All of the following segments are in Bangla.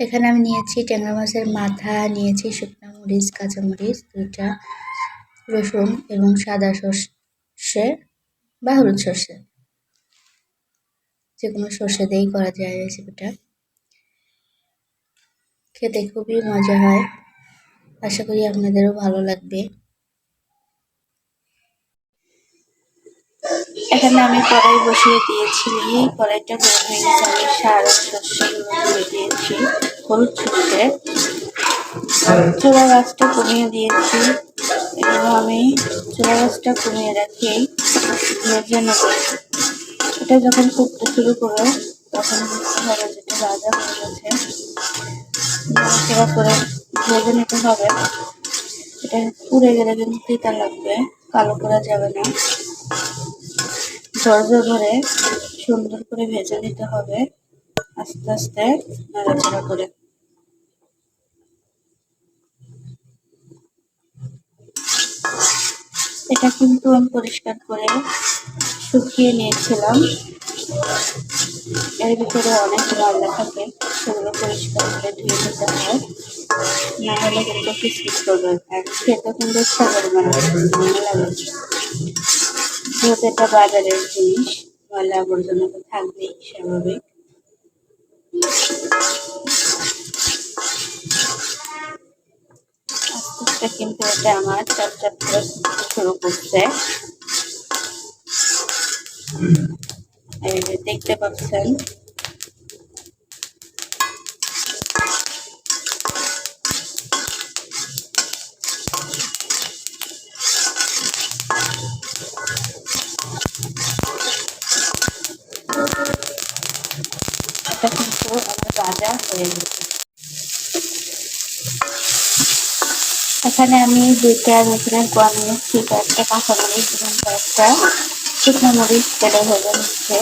এখানে আমি নিয়েছি ট্যাংরা মাছের মাথা, নিয়েছি শুকনো মরিচ কাঁচামরিচ দুইটা রসুন এবং সাদা সর্ষে বা হলুদ সর্ষে। যে কোনো সর্ষে দিয়েই করা যায় রেসিপিটা খেতে খুবই মজা হয়। আশা করি আপনাদেরও ভালো লাগবে। এখানে আমি কড়াই বসিয়ে দিয়েছি। কড়াইটা গরম গেছে। আমি সার দিয়ে দিয়েছি। হলুদ সর্ষে চোলা গাছটা কমিয়ে দিয়েছি। এবং আমি চোলা গাছটা কমিয়ে রাখি। এটা যখন ফুটতে শুরু করো, তখন হবে যেটা রাজা হয়ে গেছে। করে ভেজে নিতে হবে। এটা পুড়ে গেলে কিন্তু তিতা লাগবে। কালো করা যাবে না। ধৈর্য ধরে সুন্দর করে ভেজে নিতে হবে। আস্তে আস্তে নাড়াচাড়া করে। এটা কিন্তু আমি পরিষ্কার করে শুকিয়ে নিয়েছিলাম। এর ভিতরে অনেক ময়লা থাকে, সেগুলো পরিষ্কার করে ধুয়ে নিতে হয়। না হলে কিন্তু কিসকিস করবে। খেতে কিন্তু ইচ্ছা করবে না। যেহেতু এটা বাজারের জিনিস, ময়লা আবর্জনা তো থাকবেই স্বাভাবিক আস্তে আস্তে কিন্তু এটা আমার চাপ চাপ করে শুরু করছে এই যে দেখতে পাচ্ছেন এটা কিন্তু আমার ভাজা হয়ে গেছে এখানে আমি দুইটা রসুনের কোয়া নিয়েছি কয়েকটা কাঁচামরিচ এবং কয়েকটা শুকনো মরিচ তেলে ভেজে নিচ্ছে।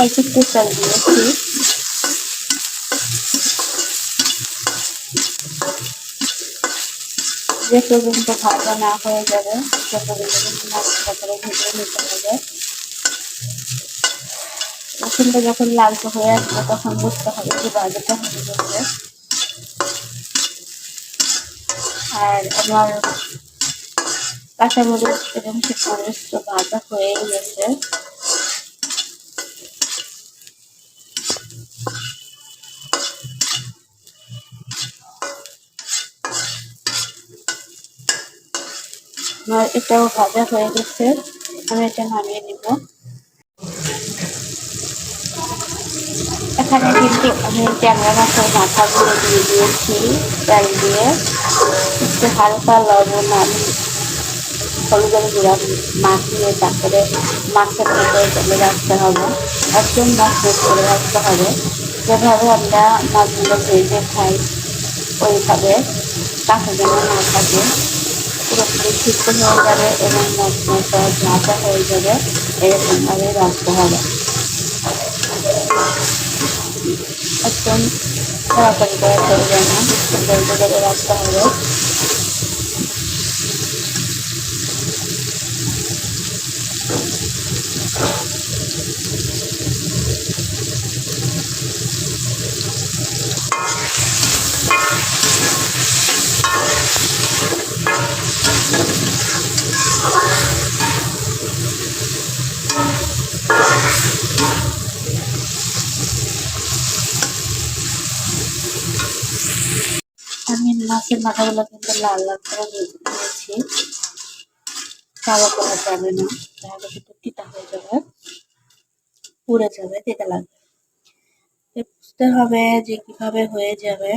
অল্প একটু চাল দিয়েছি যে পর্যন্ত ভাজা না হয়ে যাবে, সে পর্যন্ত মাছটা করে ভেজে নিতে হবে। রসুনটা যখন লালচে হয়ে আসবে, তখন বুঝতে হবে যে ভাজাটা হয়ে গেছে। আর আমার কাঁচামরিচ এবং শুকনো তো ভাজা হয়ে গেছে। আমার এটাও ভাজা হয়ে গেছে। আমি এটা নামিয়ে নিব। এখানে কিন্তু আমি ট্যাংরা মাছের মাথাগুলো দিয়ে দিয়েছি, তেল দিয়ে। একটু হালকা লবণ আমি হলুদের গুঁড়া মাখিয়ে তারপরে মাছের মধ্যে তেলে রাখতে হবে একদম মাছ করে রাখতে হবে। যেভাবে আমরা মাছগুলো ভেজে খাই, ওইভাবে কাছে যেন না থাকে। পুরোপুরি সিদ্ধ হয়ে যাবে এবং মাছ ভাজা হয়ে যাবে, এরকমভাবে রাখতে হবে। একদম তাড়াতাড়ি করে চলবে না সুন্দর করে রাখতে হবে আমি মাছের মাথাগুলো কিন্তু লাল লাল করে নিয়েছি। কালো করা যাবে না, তাহলে কিন্তু তিতা হয়ে যাবে, পুড়ে যাবে, তিতা লাগবে। বুঝতে হবে যে কীভাবে হয়ে যাবে।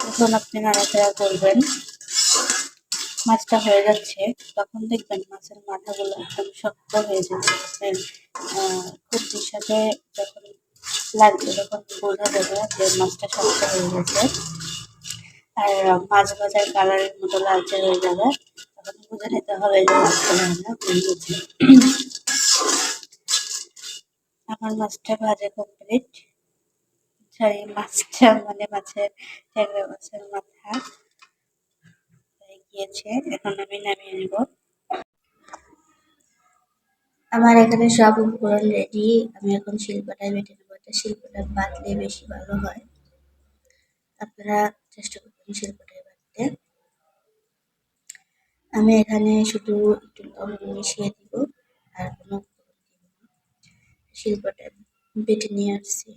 তখন আপনি নাড়াচাড়া করবেন। মাছটা হয়ে যাচ্ছে, তখন দেখবেন মাছের মাথাগুলো একদম শক্ত হয়ে যাবে। খুব সাথে যখন লাগবে তখন বোঝা যাবে যে মাছটা শক্ত হয়ে গেছে। আর মাছ ভাজার কালারের মতো লালচে হয়ে যাবে। তখন বুঝে নিতে হবে যে মাছটা ভাজা হয়ে গেছে আমার মাছটা ভাজা কমপ্লিট সরি মাছটা মানে মাছের ট্যাংরা মাছের মাথা। হয়ে গিয়েছে। এখন আমি নামিয়ে নিব। আমার এখানে সব উপকরণ রেডি আমি এখন শিল্পটায় বেটে নেব। এটা শিল্পটা বাটলে বেশি ভালো হয়। আপনারা চেষ্টা করবেন শিল্পটায় বাটতে আমি এখানে শুধু একটু লবণ মিশিয়ে দিব আর কোনো শিল্পটা বেটে নিয়ে আসছি।